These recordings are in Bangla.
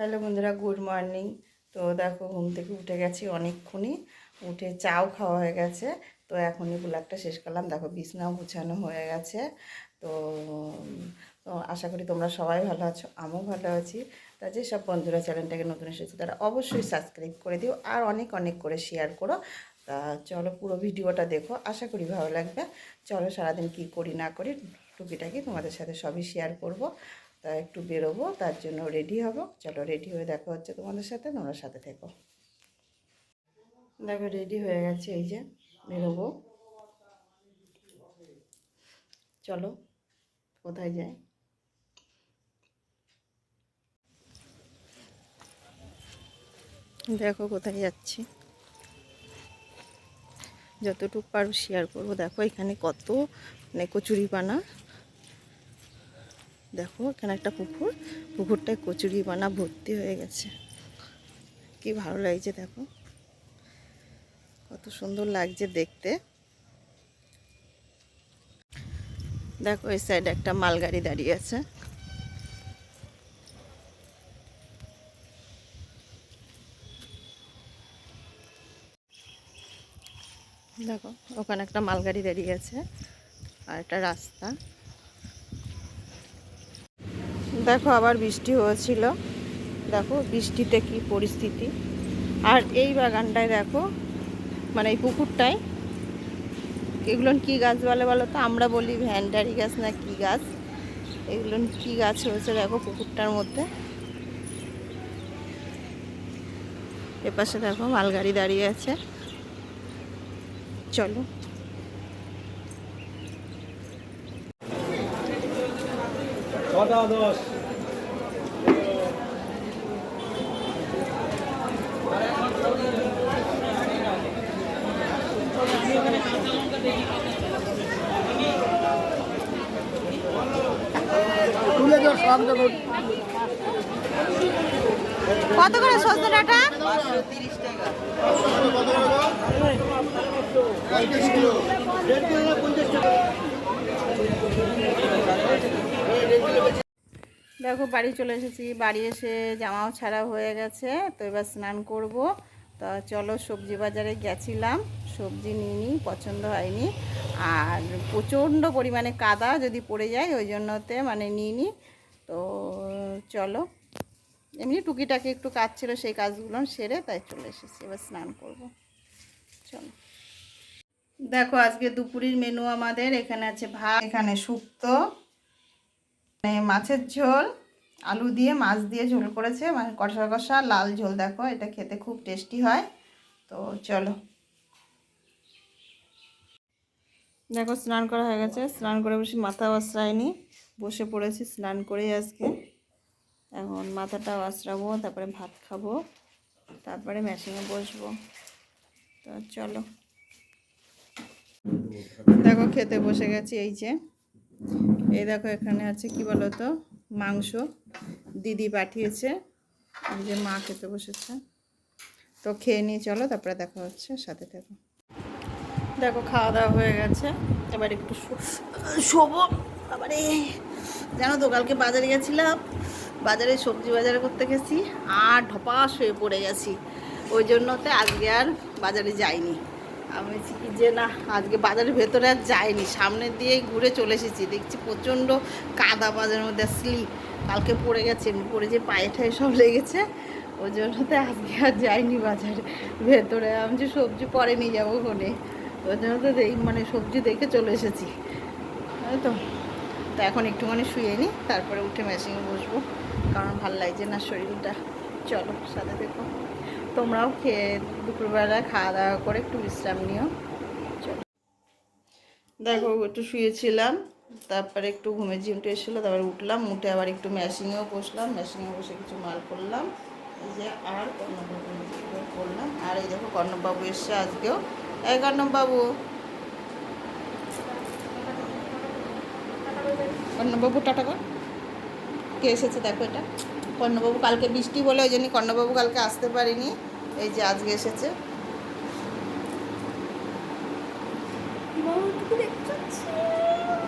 হ্যালো বন্ধুরা, গুড মর্নিং। তো দেখো, ঘুম থেকে উঠে গেছি অনেকক্ষণই। উঠে চাও খাওয়া হয়ে গেছে। তো এখনই ব্লগটা শেষ করলাম। দেখো, বিছনাও গুছানো হয়ে গেছে। তো তো আশা করি তোমরা সবাই ভালো আছো, আমিও ভালো আছি। তা যেসব বন্ধুরা চ্যানেলটাকে নতুন এসেছে, তারা অবশ্যই সাবস্ক্রাইব করে দিও আর অনেক অনেক করে শেয়ার করো। তা চলো, পুরো ভিডিওটা দেখো, আশা করি ভালো লাগবে। চলো, সারাদিন কি করি না করি, টুকিটাকি তোমাদের সাথে সবই শেয়ার করব। তা একটু বেরোবো, তার জন্য রেডি হব। চলো রেডি হয়ে দেখা হচ্ছে তোমাদের সাথে, তোমরা সাথে থেকো। দেখো রেডি হয়ে গেছে, এই যে বেরোবো। চলো, কোথায় যাই? দেখো, কোথায় যাচ্ছি। যতটুকু পারো শেয়ার করব। দেখো, এখানে কত মানে কচুরি পানা দেখো, এখানে একটা পুকুর। পুকুরটায় কচুরি পানা ভর্তি হয়ে গেছে। কি ভালো লাগছে দেখো। কত সুন্দর লাগছে দেখতে। দেখো, এই সাইডে একটা মালগাড়ি দাঁড়িয়ে আছে। দেখো, ওখানে একটা মালগাড়ি দাঁড়িয়ে আছে। আর একটা রাস্তা। দেখো আবার বৃষ্টি হয়েছিল। দেখো বৃষ্টিতে কি পরিস্থিতি। আর এই বাগানটায় দেখো মানে এই পুকুরটায়, এগুলো কি গাছ বলে বলো তো? আমরা বলি ভ্যান্ডারি গাছ না কি গাছ? এগুলো কি গাছ হয়েছে দেখো পুকুরটার মধ্যে। এপাশে দেখো মালগাড়ি দাঁড়িয়ে আছে। চলো। দশ কত করে সজনে ডাটা? পঁয়ত্রিশ কিলো। দেড় কিলো পঞ্চাশ টাকা? দেখো, বাড়ি চলে এসেছি। বাড়ি এসে জামাও ছাড়া হয়ে গেছে, তো এবার স্নান করব। তা চলো, সবজি বাজারে গেছিলাম। সবজি নিয়ে নিই, পছন্দ হয়নি। আর প্রচণ্ড পরিমাণে কাদা যদি পড়ে যায়, ওই জন্যতে মানে নিয়ে নিই তো চলো, এমনি টুকিটাকি একটু কাজ ছিল, সেই কাজগুলো সেরে তাই চলে এসেছি। এবার স্নান করব। চলো। দেখো, আজকে দুপুরের মেনু আমাদের। এখানে আছে ভাত, এখানে শুক্তো মাছের ঝোল, আলু দিয়ে, মাছ দিয়ে ঝোল করেছে। মানে কষা কষা, লাল ঝোল দেখো, এটা খেতে খুব টেস্টি হয়। তো চলো। দেখো, স্নান করা হয়ে গেছে। স্নান করে বসে মাথা আশ্রায়নি। বসে পড়েছি স্নান করেই আজকে। এখন মাথাটা আশ্রাবো, তারপরে ভাত খাব, তারপরে মেশিনে বসবো। তো চলো। দেখো, খেতে বসে গেছি, এই যে। এই দেখো, এখানে আছে কি বলো তো মাংস। দিদি পাঠিয়েছে। এই যে মা খেতে বসেছে। তো খেয়ে নিয়ে চলো, তারপরে দেখা হচ্ছে সাথে থাকো। দেখো খাওয়া দাওয়া হয়ে গেছে। এবার একটু শোবো। আবার জানো তো, কালকে বাজারে গেছিলাম। বাজারে সবজি বাজারে করতে গেছি, আর ঢপাস হয়ে পড়ে গেছি। ওই জন্যতে আজকে আর বাজারে যাইনি। আমি কি যে না, আজকে বাজারের ভেতরে আর যাইনি সামনের দিয়েই ঘুরে চলে এসেছি। দেখছি প্রচণ্ড কাদা বাজারের মধ্যে, স্লিপ। কালকে পড়ে গেছে, পড়ে যে পায়ে ঠায়ে সব লেগেছে। ওই জন্যতে আজকে আর যাইনি বাজারে। ভেতরে আমি যে সবজি পরে নিয়ে যাব ওখানে ওই জন্য তো মানে সবজি দেখে চলে এসেছি। তো। তো এখন একটুখানি শুয়ে নিই তারপরে উঠে মেশিনে বসবো। কারণ ভালো লাগছে না শরীরটা। চলো, সাথে দেখো তোমরাও খেয়ে দুপুরবেলা খাওয়া দাওয়া করে একটু বিশ্রাম নিও। দেখো, একটু শুয়েছিলাম, তারপরে একটু ঘুমের ঝিমটে এসেছিল, তারপরে উঠলাম, উঠে আবার একটু মেশিনেও বসলাম মেশিনে বসে কিছু মাল করলাম যে আর কর্ণবাবু করলাম, আর এই দেখো কর্ণবাবু এসছে আজকেও। এই কর্ণবাবু। কর্ণবাবু, টাটা কর। কে এসেছে দেখো এটা? কর্ণবাবু কালকে বৃষ্টি বলে, ওই জন্য কর্ণবাবু কালকে আসতে পারিনি। এই যে আজকে এসেছে।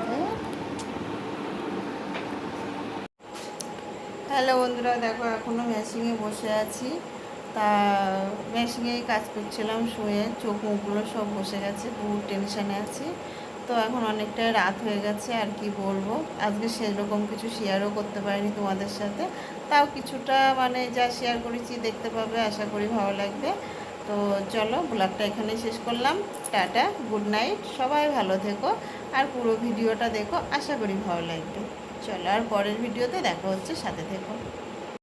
হ্যাঁ। হ্যালো বন্ধুরা, দেখো এখনও মেশিনে বসে আছি। তা মেশিনেই কাজ করছিলাম, শুয়ে চোখ মুখগুলো সব বসে গেছে, বহু টেনশানে আছি। তো এখন অনেকটাই রাত হয়ে গেছে, আর কি বলব? আজকে সেরকম কিছু শেয়ারও করতে পারিনি তোমাদের সাথে। তাও কিছুটা মানে যা শেয়ার করেছি দেখতে পাবে, আশা করি ভালো লাগবে। তো চলো ব্লগটা এখানে শেষ করলাম। টাটা গুড নাইট সবাই ভালো থেকো। আর পুরো ভিডিওটা দেখো, আশা করি ভালো লাগবে। চলো, আর পরের ভিডিওতে দেখা হচ্ছে, সাথে থেকো।